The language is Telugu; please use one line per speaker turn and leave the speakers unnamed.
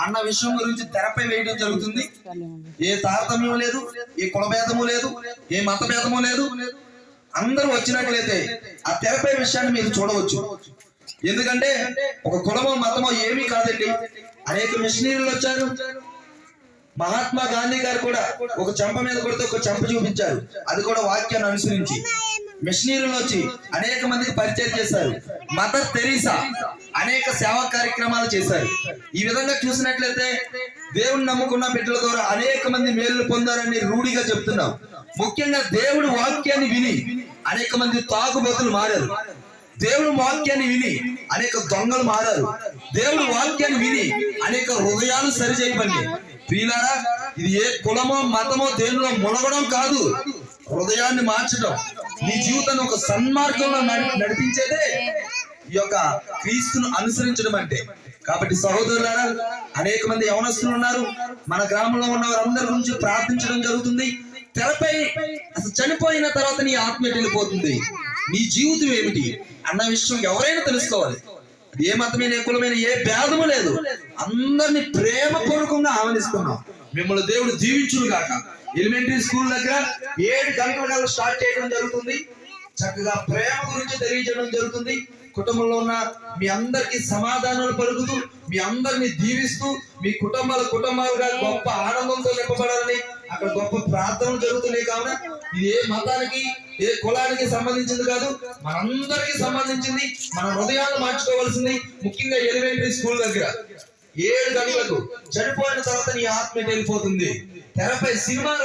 అన్న విషయం గురించి తెరపై వేయడం జరుగుతుంది. ఏ తారతమ్యం లేదు ఏ కులభేదము లేదు ఏ మతభేదము లేదు. అందరూ వచ్చినట్లయితే ఆ తెరపై విషయాన్ని మీరు చూడవచ్చు. ఎందుకంటే ఒక కులమో మతమో ఏమీ కాదండి. అనేక మిషనరీలు వచ్చారు. మహాత్మా గాంధీ గారు కూడా ఒక చెంప మీద కొడితే ఒక చెంప చూపించారు. అది కూడా వాక్యాన్ని అనుసరించి. మిషనరీలు వచ్చి అనేక మందికి పరిచయం చేశారు. మదర్ తెరీసా అనేక సేవా కార్యక్రమాలు చేశారు. ఈ విధంగా చూసినట్లయితే దేవుని నమ్ముకున్న బిడ్డల ద్వారా అనేక మంది మేలు పొందారని రూఢిగా చెప్తున్నాం. ముఖ్యంగా దేవుడి వాక్యాన్ని విని అనేక మంది తాగుబోతులు మారారు. దేవుడు వాక్యాన్ని విని అనేక దొంగలు మారారు. దేవుడు వాక్యాన్ని విని అనేక హృదయాలు సరి చేయబడి ప్రియులారా ఇది ఏ కులమో మతమో దేనిలో మునగడం కాదు. హృదయాన్ని మార్చడం నీ జీవితాన్ని ఒక సన్మార్గంలో నడిపించేదే ఈ యొక్క క్రీస్తును అనుసరించడం అంటే. కాబట్టి సహోదరులారా అనేక మంది యవనస్తులు ఉన్నారు. మన గ్రామంలో ఉన్న వారందరి గురించి ప్రార్థించడం జరుగుతుంది. తెరపై అసలు చనిపోయిన తర్వాత నీ ఆత్మ వెళ్ళిపోతుంది? నీ జీవితం ఏమిటి? అన్న విషయం ఎవరైనా తెలుసుకోవాలి. ఏ మతమైన ఏ కులమైన ఏ భేదము లేదు. అందరిని ప్రేమపూర్వకంగా ఆహ్వానిస్తున్నాం. మిమ్మల్ని దేవుడు దీవించును గాక. ఎలిమెంటరీ స్కూల్ దగ్గర ఏడు గంటల కల్లా స్టార్ట్ చేయడం జరుగుతుంది. చక్కగా ప్రేమ గురించి తెలియజేయడం జరుగుతుంది. కుటుంబంలో ఉన్న మీ అందరికి సమాధానాలు పలుకుతూ మీ అందరిని దీవిస్తూ మీ కుటుంబాల కుటుంబాలుగా గొప్ప ఆనందంతో నింపబడాలని అక్కడ గొప్ప ప్రార్థనలు జరుగుతున్నాయి కావున ఇది ఏ మతానికి ఏ కులానికి సంబంధించింది కాదు మనందరికీ సంబంధించింది. మన హృదయాలు మార్చుకోవాల్సింది ముఖ్యంగా ఎలిమెంటరీ స్కూల్ దగ్గర. ఏడు గంటలకు చనిపోయిన తర్వాత నీ ఆత్మ వెళ్ళిపోతుంది. తెరపై సినిమా